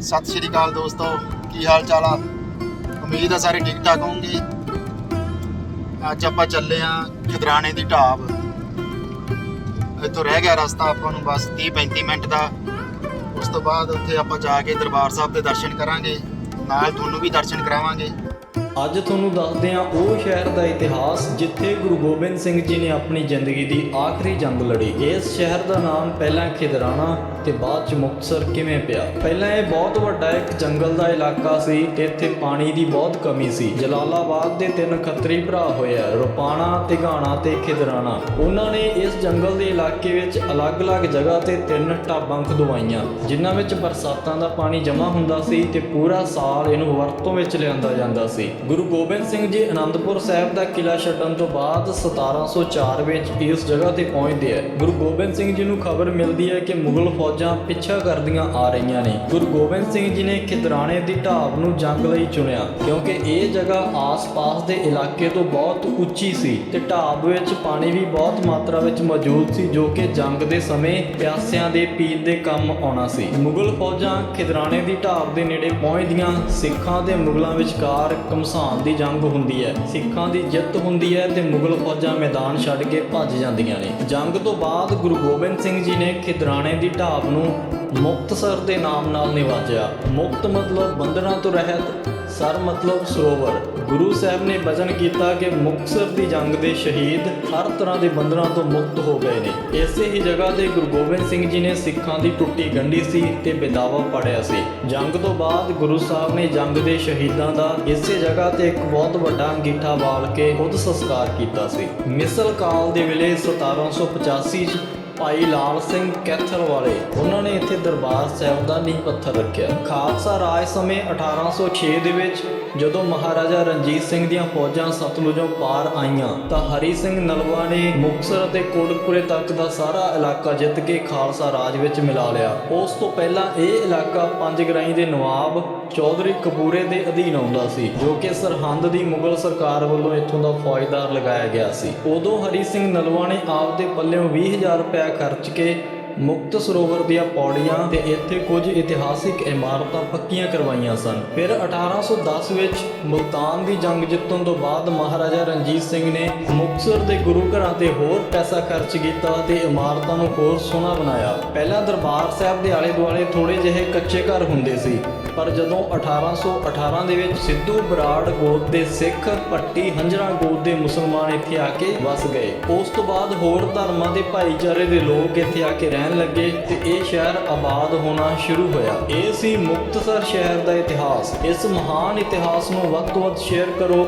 ਸਤਿ ਸ਼੍ਰੀ ਅਕਾਲ ਦੋਸਤੋ, ਕੀ ਹਾਲ ਚਾਲ ਆ? ਉਮੀਦ ਆ ਸਾਰੇ ਠੀਕ ਠਾਕ ਹੋਵੋਗੇ ਅੱਜ ਆਪਾਂ ਚੱਲੇ ਆ ਖਿਦਰਾਣੇ ਦੀ ਢਾਬ। ਇੱਥੋਂ ਰਹਿ ਗਿਆ ਰਸਤਾ ਆਪਾਂ ਨੂੰ ਬਸ 30 35 ਮਿੰਟ ਦਾ। ਉਸ ਤੋਂ ਬਾਅਦ ਉੱਥੇ ਆਪਾਂ ਜਾ ਕੇ ਦਰਬਾਰ ਸਾਹਿਬ ਦੇ ਦਰਸ਼ਨ ਕਰਾਂਗੇ। ਨਾਲ ਤੁਹਾਨੂੰ ਵੀ ਦਰਸ਼ਨ ਕਰਾਵਾਂਗੇ। ਅੱਜ ਤੁਹਾਨੂੰ ਦੱਸਦੇ ਹਾਂ ਉਹ ਸ਼ਹਿਰ ਦਾ ਇਤਿਹਾਸ ਜਿੱਥੇ ਗੁਰੂ ਗੋਬਿੰਦ ਸਿੰਘ ਜੀ ਨੇ ਆਪਣੀ ਜ਼ਿੰਦਗੀ ਦੀ ਆਖਰੀ ਜੰਗ ਲੜੀ। ਇਸ ਸ਼ਹਿਰ ਦਾ ਨਾਮ ਪਹਿਲਾਂ ਖਿਦਰਾਣਾ ਤੇ ਬਾਅਦ ਚ ਮੁਕਤਸਰ ਕਿਵੇਂ ਪਿਆ? ਪਹਿਲਾਂ ਇਹ ਬਹੁਤ ਵੱਡਾ ਇੱਕ ਜੰਗਲ ਦਾ ਇਲਾਕਾ ਸੀ ਤੇ ਇੱਥੇ ਪਾਣੀ ਦੀ ਬਹੁਤ ਕਮੀ ਸੀ। ਜਲਾਲਾਬਾਦ ਦੇ ਤਿੰਨ ਖੱਤਰੀ ਭਰਾ ਹੋਏ ਆ, ਰੁਪਾਣਾ, ਤਿਗਾਣਾ ਤੇ ਖਿਦਰਾਣਾ। ਉਹਨਾਂ ਨੇ ਇਸ ਜੰਗਲ ਦੇ ਇਲਾਕੇ ਵਿੱਚ ਅਲੱਗ-ਅਲੱਗ ਜਗ੍ਹਾ ਤੇ ਤਿੰਨ ਢਾਬਾਂ ਖੁਦਵਾਈਆਂ ਜਿਨ੍ਹਾਂ ਵਿੱਚ ਬਰਸਾਤਾਂ ਦਾ ਪਾਣੀ ਜਮ੍ਹਾਂ ਹੁੰਦਾ ਸੀ ਤੇ ਪੂਰਾ ਸਾਲ ਇਹਨੂੰ ਵਰਤੋਂ ਵਿੱਚ ਲਿਆਂਦਾ ਜਾਂਦਾ ਸੀ। ਗੁਰੂ ਗੋਬਿੰਦ ਸਿੰਘ ਜੀ ਅਨੰਦਪੁਰ ਸਾਹਿਬ ਦਾ ਕਿਲਾ ਛੱਡਣ ਤੋਂ ਬਾਅਦ 1704 ਵਿੱਚ ਇਸ ਜਗ੍ਹਾ ਤੇ ਪਹੁੰਚਦੇ ਆ। ਗੁਰੂ ਗੋਬਿੰਦ ਸਿੰਘ ਜੀ ਨੂੰ ਖਬਰ ਮਿਲਦੀ ਹੈ ਕਿ ਮੁਗਲ ਫੌਜਾਂ ਪਿੱਛਾ ਕਰਦੀਆਂ ਆ ਰਹੀਆਂ ਨੇ। ਗੁਰੂ ਗੋਬਿੰਦ ਸਿੰਘ ਜੀ ਨੇ ਖਿਦਰਾਣੇ ਦੀ ਢਾਬ ਨੂੰ ਜੰਗ ਲਈ ਚੁਣਿਆ ਕਿਉਂਕਿ ਇਹ ਜਗ੍ਹਾ ਆਸ-ਪਾਸ ਦੇ ਇਲਾਕੇ ਤੋਂ ਬਹੁਤ ਉੱਚੀ ਸੀ ਤੇ ਢਾਬ ਵਿੱਚ ਪਾਣੀ ਵੀ ਬਹੁਤ ਮਾਤਰਾ ਵਿੱਚ ਮੌਜੂਦ ਸੀ ਜੋ ਕਿ ਜੰਗ ਦੇ ਸਮੇਂ ਪਿਆਸਿਆਂ ਦੇ ਪੀਣ ਦੇ ਕੰਮ ਆਉਣਾ ਸੀ। ਮੁਗਲ ਫੌਜਾਂ ਖਿਦਰਾਣੇ ਦੀ ਢਾਬ ਦੇ ਨੇੜੇ ਪਹੁੰਚਦੀਆਂ ਸਿੱਖਾਂ ਤੇ ਮੁਗਲਾਂ ਵਿਚਕਾਰ ਕਮਸਾਨ ਦੀ ਜੰਗ ਹੁੰਦੀ ਹੈ। ਸਿੱਖਾਂ ਦੀ ਜਿੱਤ ਹੁੰਦੀ ਹੈ ਤੇ ਮੁਗਲ ਫੌਜਾਂ ਮੈਦਾਨ ਛੱਡ ਕੇ ਭੱਜ ਜਾਂਦੀਆਂ ਨੇ। ਜੰਗ ਤੋਂ ਬਾਅਦ ਗੁਰੂ ਗੋਬਿੰਦ ਸਿੰਘ ਜੀ ਨੇ ਖਿਦਰਾਣੇ ਦੀ ਢਾਬ ਨੂੰ ਮੁਕਤਸਰ ਦੇ ਨਾਮ ਨਾਲ ਨਿਵਾਜਿਆ। ਮੁਕਤ ਮਤਲਬ ਬੰਧਨਾਂ ਤੋਂ ਰਹਿਤ ਸਰ ਮਤਲਬ ਸਰੋਵਰ। ਗੁਰੂ ਸਾਹਿਬ ਨੇ ਬਚਨ ਕੀਤਾ ਕਿ ਮੁਕਤਸਰ ਦੀ ਜੰਗ ਦੇ ਸ਼ਹੀਦ ਹਰ ਤਰ੍ਹਾਂ ਦੇ ਬੰਧਨਾਂ ਤੋਂ ਮੁਕਤ ਹੋ ਗਏ ਨੇ। ਇਸੇ ਹੀ ਜਗ੍ਹਾ ਤੇ ਗੁਰੂ ਗੋਬਿੰਦ ਸਿੰਘ ਜੀ ਨੇ ਸਿੱਖਾਂ ਦੀ ਟੁੱਟੀ ਗੰਢੀ ਸੀ ਤੇ ਬਿਦਾਵਾ ਪੜਿਆ ਸੀ। ਜੰਗ ਤੋਂ ਬਾਅਦ ਗੁਰੂ ਸਾਹਿਬ ਨੇ ਜੰਗ ਦੇ ਸ਼ਹੀਦਾਂ ਦਾ ਇਸੇ ਜਗ੍ਹਾ ਤੇ ਇੱਕ ਬਹੁਤ ਵੱਡਾ ਅੰਗੀਠਾ ਵਾਲ ਕੇ ਖੁਦ ਸੰਸਕਾਰ ਕੀਤਾ ਸੀ। ਮਿਸਲ ਕਾਲ ਦੇ ਵੇਲੇ 1785 ਚ ਭਾਈ ਲਾਲ ਸਿੰਘ ਕੈਥਲ ਵਾਲੇ, ਉਹਨਾਂ ਨੇ ਇੱਥੇ ਦਰਬਾਰ ਸਾਹਿਬ ਦਾ ਨੀਂਹ ਪੱਥਰ ਰੱਖਿਆ। ਖਾਲਸਾ ਰਾਜ ਸਮੇਂ 1806 ਦੇ ਵਿੱਚ ਜਦੋਂ ਮਹਾਰਾਜਾ ਰਣਜੀਤ ਸਿੰਘ ਦੀਆਂ ਫੌਜਾਂ ਸਤਲੁਜੋਂ ਪਾਰ ਆਈਆਂ, ਤਾਂ ਹਰੀ ਸਿੰਘ ਨਲਵਾ ਨੇ ਮੁਕਤਸਰ ਅਤੇ ਕੋਟਕਪੁਰੇ ਤੱਕ ਦਾ ਸਾਰਾ ਇਲਾਕਾ ਜਿੱਤ ਕੇ ਖਾਲਸਾ ਰਾਜ ਵਿੱਚ ਮਿਲਾ ਲਿਆ। ਉਸ ਤੋਂ ਪਹਿਲਾਂ ਇਹ ਇਲਾਕਾ ਪੰਜ ਗਰਾਈ ਦੇ ਨਵਾਬ ਚੌਧਰੀ ਕਪੂਰੇ ਦੇ ਅਧੀਨ ਆਉਂਦਾ ਸੀ, ਜੋ ਕਿ ਸਰਹੰਦ ਦੀ ਮੁਗਲ ਸਰਕਾਰ ਵੱਲੋਂ ਇੱਥੋਂ ਦਾ ਫੌਜਦਾਰ ਲਗਾਇਆ ਗਿਆ ਸੀ। ਉਦੋਂ ਹਰੀ ਸਿੰਘ ਨਲਵਾ ਨੇ ਆਪ ਆਪਦੇ ਪੱਲਿਓਂ 20000 ਰੁਪਏ ਖਰਚ ਕੇ ਮੁਕਤ ਸਰੋਵਰ ਦੀਆਂ ਪੌੜੀਆਂ ਤੇ ਇੱਥੇ ਕੁਝ ਇਤਿਹਾਸਿਕ ਇਮਾਰਤਾਂ ਪੱਕੀਆਂ ਕਰਵਾਈਆਂ ਸਨ। ਫਿਰ 1810 ਵਿੱਚ ਮੁਲਤਾਨ ਦੀ ਜੰਗ ਜਿੱਤਣ ਤੋਂ ਬਾਅਦ ਮਹਾਰਾਜਾ ਰਣਜੀਤ ਸਿੰਘ ਨੇ ਮੁਕਤਸਰ ਦੇ ਗੁਰੂ ਘਰਾਂ ਤੇ ਹੋਰ ਪੈਸਾ ਖਰਚ ਕੀਤਾ ਤੇ ਇਮਾਰਤਾਂ ਨੂੰ ਹੋਰ ਸੋਹਣਾ ਬਣਾਇਆ। ਪਹਿਲਾਂ ਦਰਬਾਰ ਸਾਹਿਬ ਦੇ ਆਲੇ ਦੁਆਲੇ ਥੋੜੇ ਜਿਹੇ ਕੱਚੇ ਘਰ ਹੁੰਦੇ ਸੀ, ਪਰ ਜਦੋਂ 1818 ਦੇ ਵਿੱਚ ਸਿੱਧੂ ਬਰਾੜ ਗੋਤ ਦੇ ਸਿੱਖ ਪੱਟੀ ਹੰਜਰਾ ਗੋਤ ਦੇ ਮੁਸਲਮਾਨ ਇੱਥੇ ਆ ਕੇ ਵਸ ਗਏ। ਉਸ ਤੋਂ ਬਾਅਦ ਹੋਰ ਧਰਮਾਂ ਦੇ ਭਾਈਚਾਰੇ ਦੇ ਲੋਕ ਇੱਥੇ ਆ ਕੇ ਰਹਿਣ ਲੱਗੇ ਤੇ ਇਹ ਸ਼ਹਿਰ ਆਬਾਦ ਹੋਣਾ ਸ਼ੁਰੂ ਹੋਇਆ। ਇਹ ਸੀ ਮੁਕਤਸਰ ਸ਼ਹਿਰ ਦਾ ਇਤਿਹਾਸ। ਇਸ ਮਹਾਨ ਇਤਿਹਾਸ ਨੂੰ ਵੱਧ ਤੋਂ ਵੱਧ ਸ਼ੇਅਰ ਕਰੋ।